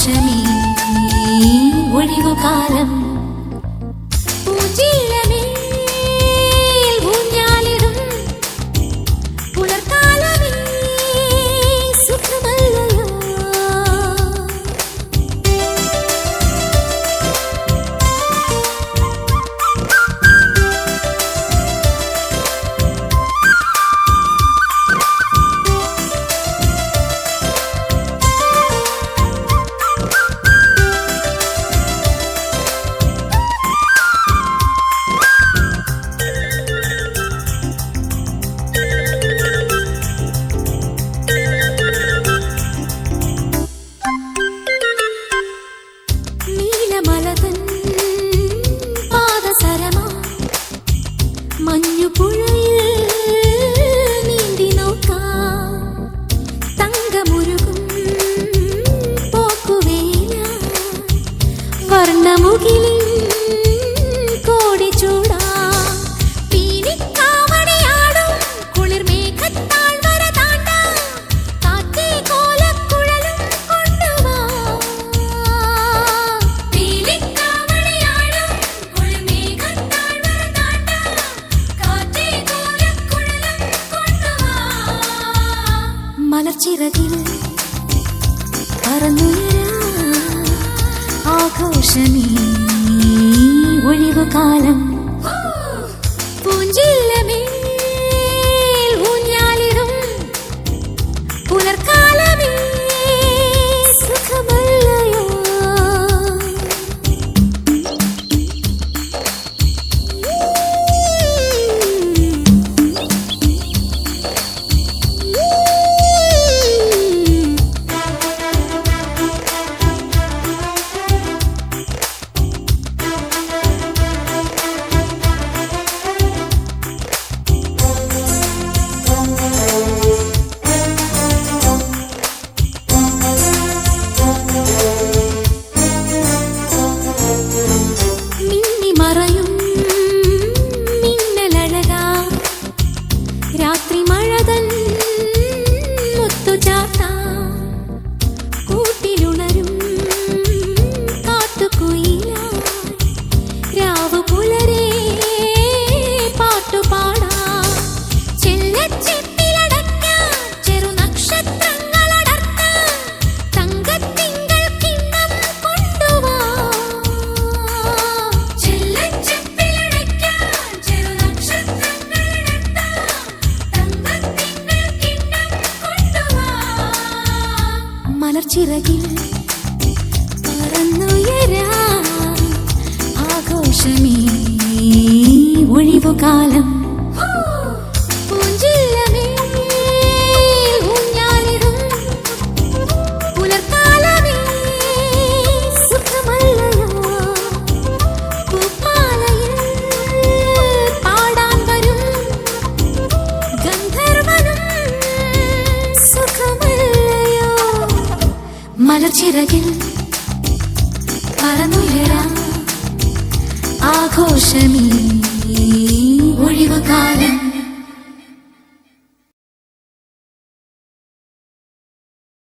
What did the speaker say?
நிமிஷமே ஒழிவு காலம். നീലമലതൻ പാദസരമാ മഞ്ഞുപുഴയിൽ ചിറകിൽ പറന്നുയരാഘോഷമേ ഒഴിവുകാലം ചിറകിൽ പറന്നുയരാ ആഘോഷമേ. ഒഴിവുകാലം മലച്ചിറകിൽ പറന്നുയരാ ആഘോഷമീ